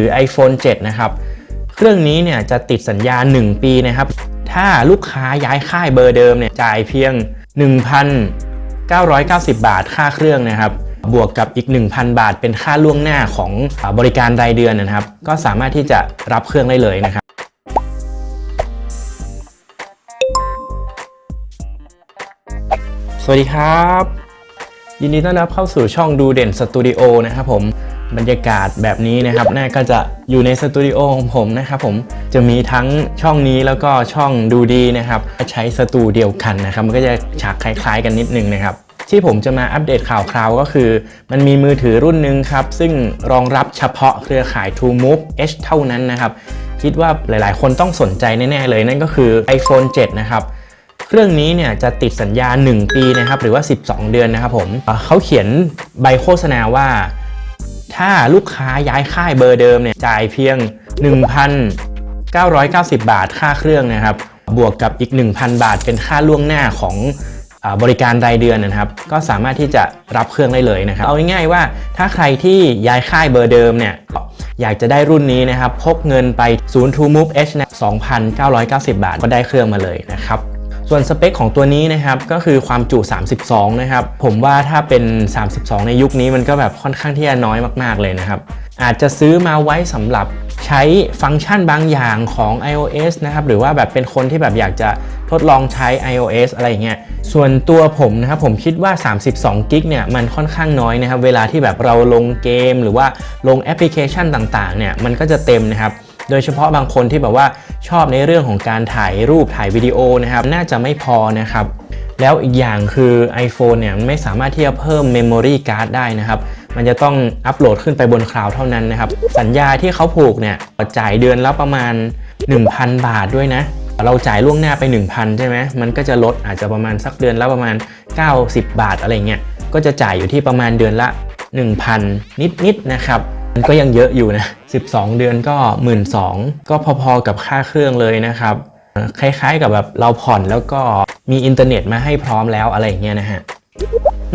หรือ iPhone 7 นะครับ เครื่องนี้เนี่ยจะติดสัญญา 1 ปีนะครับ ถ้าลูกค้าย้ายค่ายเบอร์เดิมเนี่ยจ่ายเพียง 1,990 บาทค่าเครื่องนะครับ บวกกับอีก 1,000 บาทเป็นค่าล่วงหน้าของบริการรายเดือนนะครับ ก็สามารถที่จะรับเครื่องได้เลยนะครับสวัสดีครับ ยินดีต้อนรับเข้าสู่ช่องดูเด่นสตูดิโอนะครับผม บรรยากาศแบบนี้นะครับน่าก็จะอยู่ในสตูดิโอของผมนะครับผมจะมีทั้งช่องนี้แล้วก็ช่องดูดีนะครับใช้สตูเดียวกันนะครับมันก็จะฉากคล้ายๆกันนิดนึงนะครับที่ผมจะมาอัปเดตข่าวคราวก็คือ มันมีมือถือรุ่นหนึ่งครับ ซึ่งรองรับเฉพาะเครือข่าย True Move H เท่านั้นนะครับ คิดว่าหลายๆ คนต้องสนใจแน่ๆเลย นั่นก็คือ iPhone 7 นะครับ เครื่องนี้เนี่ยจะติดสัญญา 1 ปีนะครับ หรือว่า 12 เดือนนะครับผมเขาเขียนใบโฆษณาว่า ถ้าลูกค้าย้ายค่ายเบอร์เดิมเนี่ยจ่ายเพียง 1,990 บาทค่าเครื่องนะครับ บวกกับอีก 1,000 บาทเป็นค่าล่วงหน้าของบริการรายเดือนนะครับ ก็สามารถที่จะรับเครื่องได้เลยนะครับ เอาง่ายๆว่าถ้าใครที่ย้ายค่ายเบอร์เดิมเนี่ยอยากจะได้รุ่นนี้นะครับ พกเงินไปศูนย์ True Move H นะ2,990 บาทก็ได้เครื่องมาเลยนะครับ ส่วนสเปคของตัวนี้นะครับก็คือความจุ 32 นะครับ ผมว่าถ้าเป็น 32 ในยุคนี้มันก็แบบค่อนข้างที่จะน้อยมาก ๆ เลยนะครับ อาจจะซื้อมาไว้สำหรับใช้ฟังก์ชันบางอย่างของ iOS นะครับ หรือว่าแบบเป็นคนที่แบบอยากจะทดลองใช้ iOS อะไรอย่างเงี้ย ส่วนตัวผมนะครับผมคิดว่า 32กิกเนี่ยมันค่อนข้างน้อยนะครับ เวลาที่แบบเราลงเกม หรือว่าลงแอปพลิเคชันต่างๆเนี่ยมันก็จะเต็มนะครับ โดยเฉพาะบางคนที่แบบว่าชอบในเรื่องของการถ่ายรูปถ่ายวิดีโอนะครับ น่าจะไม่พอนะครับ แล้วอีกอย่างคือ iPhone เนี่ยไม่สามารถที่จะเพิ่ม Memory Card ได้นะครับมันจะต้องอัปโหลดขึ้นไปบนคลาวด์เท่านั้นนะครับ สัญญาที่เขาผูกเนี่ยจ่ายเดือนละประมาณ 1,000 บาทด้วยนะ เราจ่ายล่วงหน้าไป 1,000 ใช่ไหมมันก็จะลดอาจจะประมาณสักเดือนละประมาณ 90 บาทอะไรเงี้ยก็จะจ่ายอยู่ที่ประมาณเดือนละ 1,000 นิดๆนะครับ มันก็ยังเยอะอยู่นะ 12 เดือนก็ 1 2ื่นก็พอๆกับค่าเครื่องเลยนะครับ คล้ายๆกับแบบเราผ่อนแล้วก็มีอินเทอร์เน็ตมาให้พร้อมแล้วอะไรอย่างเงี้ยนะฮะ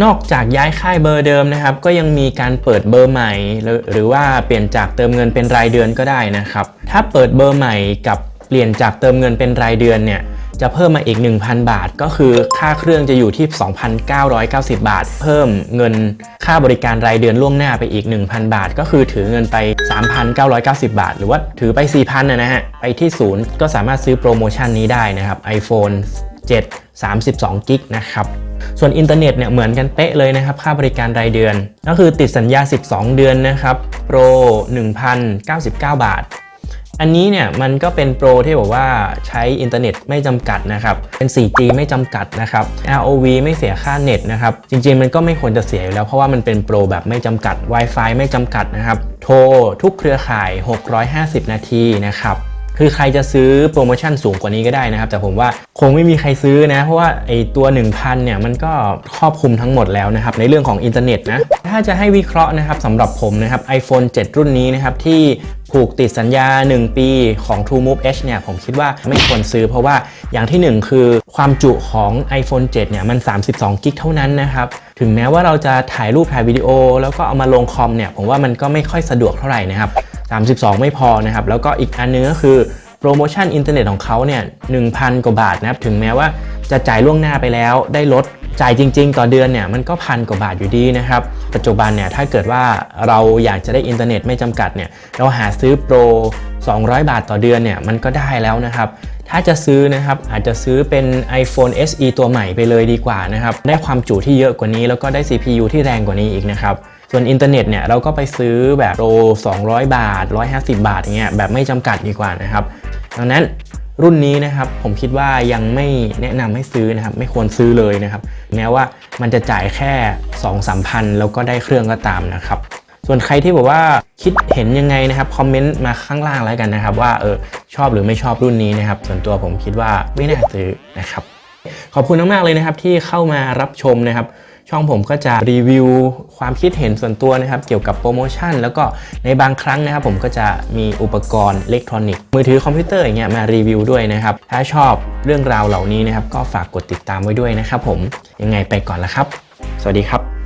นอกจากย้ายค่ายเบอร์เดิมนะครับ ก็ยังมีการเปิดเบอร์ใหม่ หรือหรือว่าเปลี่ยนจากเติมเงินเป็นรายเดือนก็ได้นะครับ ถ้าเปิดเบอร์ใหม่กับเปลี่ยนจากเติมเงินเป็นรายเดือนเนี่ย จะเพิ่มมาอีก 1,000 บาท ก็คือค่าเครื่องจะอยู่ที่ 2,990 บาท เพิ่มเงินค่าบริการรายเดือนล่วงหน้าไปอีก 1,000 บาท ก็คือถือเงินไป 3,990 บาท หรือว่าถือไป 4,000นะนะฮะไปที่ศูนย์ก็สามารถซื้อโปรโมชั่นนี้ได้นะครับ iPhone 7 32กิกนะครับ ส่วนอินเทอร์เน็ตเนี่ยเหมือนกันเป๊ะเลยนะครับ ค่าบริการรายเดือน ก็คือติดสัญญา 12 เดือนนะครับ โปร 1,099 บาท อันนี้เนี่ยมันก็เป็นโปรที่บอกว่าใช้อินเทอร์เน็ตไม่จำกัดนะครับ เป็น 4G ไม่จำกัดนะครับ ROV ไม่เสียค่าเน็ตนะครับ จริงๆมันก็ไม่ควรจะเสียอยู่แล้วเพราะว่ามันเป็นโปรแบบไม่จำกัด Wi-Fi ไม่จำกัดนะครับ โทรทุกเครือข่าย 650 นาทีนะครับ คือใครจะซื้อโปรโมชั่นสูงกว่านี้ก็ได้นะครับ แต่ผมว่าคงไม่มีใครซื้อนะ เพราะว่าไอตัว 1,000 เนี่ย มันก็ครอบคลุมทั้งหมดแล้วนะครับ ในเรื่องของอินเทอร์เน็ตนะ ถ้าจะให้วิเคราะห์นะครับสำหรับผมนะครับ iPhone 7 รุ่นนี้นะครับ ที่ผูกติดสัญญา 1 ปีของ True Move H เนี่ย ผมคิดว่าไม่ควรซื้อ เพราะว่าอย่างที่ 1 คือความจุของ iPhone 7 เนี่ย มัน 32กิกเท่านั้นนะครับถึงแม้ว่าเราจะถ่ายรูปถ่ายวิดีโอ แล้วก็เอามาลงคอมเนี่ยผมว่ามันก็ไม่ค่อยสะดวกเท่าไหร่นะครับ 32 ไม่พอนะครับแล้วก็อีกอันนึงก็คือโปรโมชั่นอินเทอร์เน็ตของเขาเนี่ย1,000 กว่าบาทนะครับถึงแม้ว่าจะจ่ายล่วงหน้าไปแล้วได้ลดจ่ายจริง ๆ ต่อเดือนเนี่ยมันก็พันกว่าบาทอยู่ดีนะครับ ปัจจุบันเนี่ยถ้าเกิดว่าเราอยากจะได้อินเทอร์เน็ตไม่จำกัดเนี่ยเราหาซื้อโปร 200 บาทต่อเดือนเนี่ยมันก็ได้แล้วนะครับ ถ้าจะซื้อนะครับอาจจะซื้อเป็น iPhone SE ตัวใหม่ไปเลยดีกว่านะครับได้ความจุที่เยอะกว่านี้แล้วก็ได้ CPU ที่แรงกว่านี้อีกนะครับ ส่วนอินเทอร์เน็ตเนี่ยเราก็ไปซื้อแบบโปร200 บาท 150 บาทอย่างเงี้ยแบบไม่จำกัดดีกว่านะครับดังนั้นรุ่นนี้นะครับผมคิดว่ายังไม่แนะนำให้ซื้อนะครับไม่ควรซื้อเลยนะครับแม้ว่ามันจะจ่ายแค่2 3พันแล้วก็ได้เครื่องก็ตามนะครับ ส่วนใครที่บอกว่าคิดเห็นยังไงนะครับคอมเมนต์มาข้างล่างแล้วกันนะครับ ว่าเออชอบหรือไม่ชอบรุ่นนี้นะครับ ส่วนตัวผมคิดว่าไม่น่าซื้อนะครับ ขอบคุณมากๆเลยนะครับที่เข้ามารับชมนะครับ ช่องผมก็จะรีวิวความคิดเห็นส่วนตัวนะครับ เกี่ยวกับโปรโมชั่น แล้วก็ในบางครั้งนะครับ ผมก็จะมีอุปกรณ์อิเล็กทรอนิกส์มือถือคอมพิวเตอร์อย่างเงี้ยมารีวิวด้วยนะครับ ถ้าชอบเรื่องราวเหล่านี้นะครับ ก็ฝากกดติดตามไว้ด้วยนะครับผมยังไงไปก่อนละครับ สวัสดีครับ